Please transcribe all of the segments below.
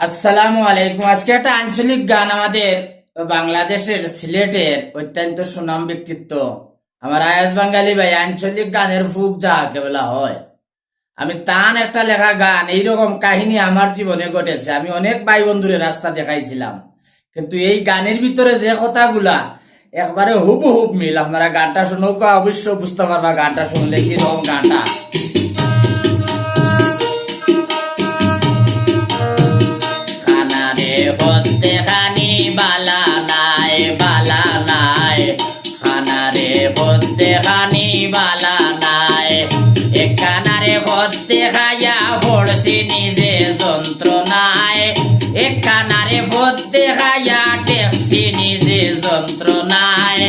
আসসালামু আলাইকুম। আজকে একটা আঞ্চলিক গান আমাদের বাংলাদেশের সিলেটের অত্যন্ত সুনাম ব্যক্তিত্ব। আমার আয়াজ বাঙালি ভাই, আঞ্চলিক গানের ফুক যাকে বলা হয়। আমি তান একটা লেখা গান, এইরকম কাহিনী আমার জীবনে ঘটেছে। আমি অনেক ভাই বন্ধুরে রাস্তা দেখাইছিলাম। কিন্তু এই গানের ভিতরে যে কথাগুলা, একবারে হুব হুব মিল। আপনারা গানটা শুনুক অবশ্য বুঝতে পারবা, গানটা শুনলে কীরকম গানটা। খানারে হতে খাইয়া টেকছি নিজে যন্ত্রণায়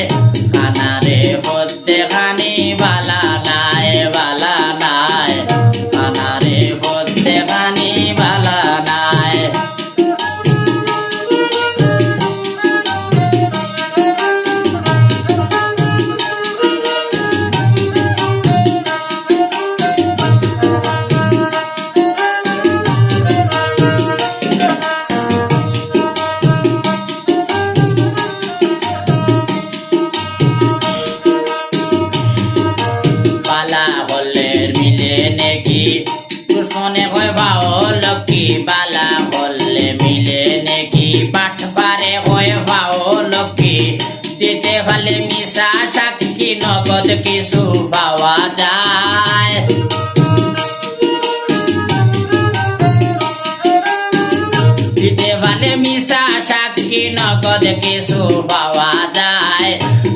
দিতে পারলে মিশা সাক্ষী, নগদ কিছু পাওয়া যায়। পারলে মিশা সাক্ষী, নগদ কিছু পাওয়া যায়।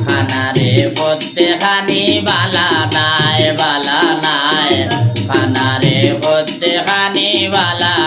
খানারে পড়তে খানি বালা নাই বালা নাই। খানারে পড়তে খানি বালা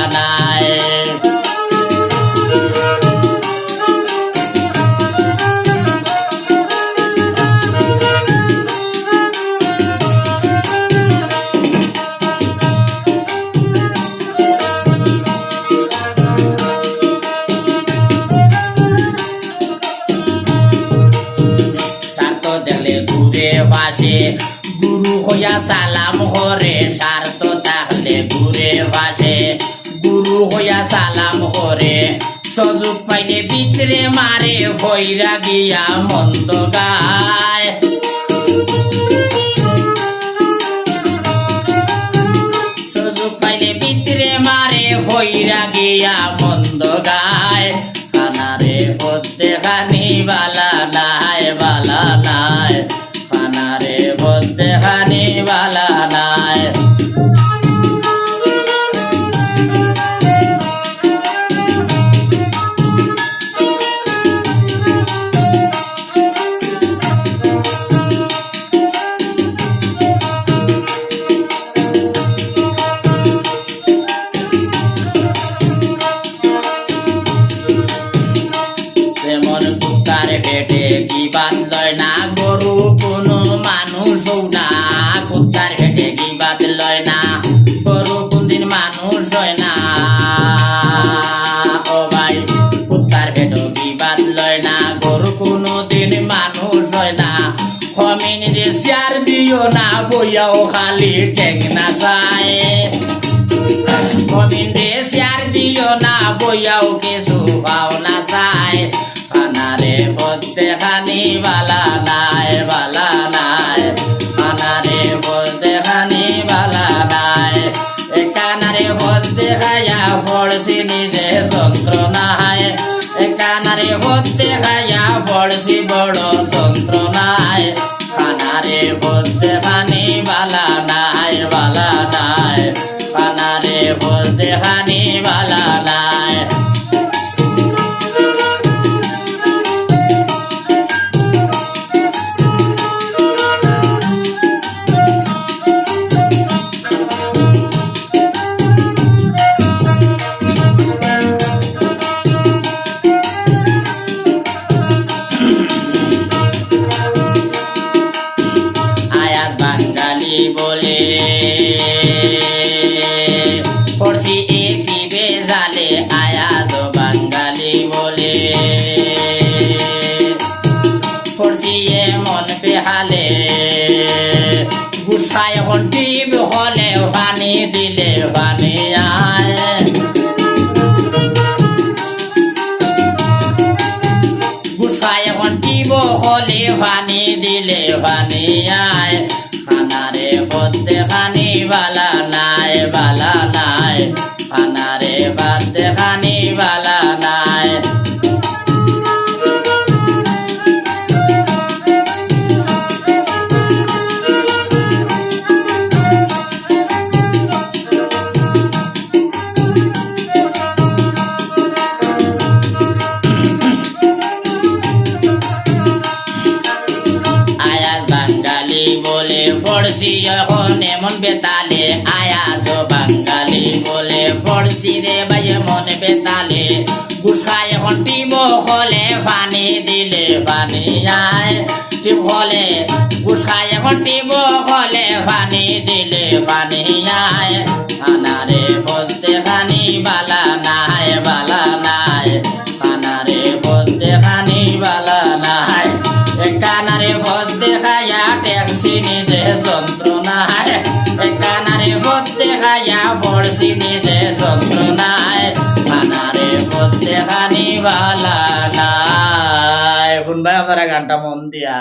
বাসে গুরু হইয়া সালাম করে স্বার্থ থাকলে ঘুরে বাসে গুরু হইয়া সালাম করে, সুযোগ পাইলে ভিতরে মারে, ভৈরা গিয়া মন্দ গায়। সুযোগ পাইলে ভিতরে মারে, ভৈরা গিয়া মন্দ গায়। খানারে হতে খানি হমিন যে শেয়ার দিও না বইয়াও খালি ঠেং না যায় গোবিন্দে শেয়ার দিও না বইয়াও কিছু পাও না চাই খানারে বলতে খানি বালা নাই বালা নাই খানারে বলতে খানি বালা নাই এ কানারে বলতে খাইয়া পড়ছি নিজে যন্ত্রণায় এ কানারে হতে খাইয়া পড়ছি বড় যন্ত্রণায়। খানারে বলতে পানি বালা এখন ডিম হলে পানি দিলে পানি আয়। এখন ডিম হলে পানি দিলে পানি আয়। খানারে হতে খানি বা বেতালে আয়া তো বাঙালি বলে পড়ছি রে ভাই মন বেতালে। গুসা এখন টিম হলে পানি দিলে পানি আয়। টিম হলে গুসা এখন টিম হলে পানি দিলে পানি আয়। পড়ছি শত্রু নাই মানারে করতে হানি বালা নাই। শুনবাই আপনারা গানটা মন দিয়া।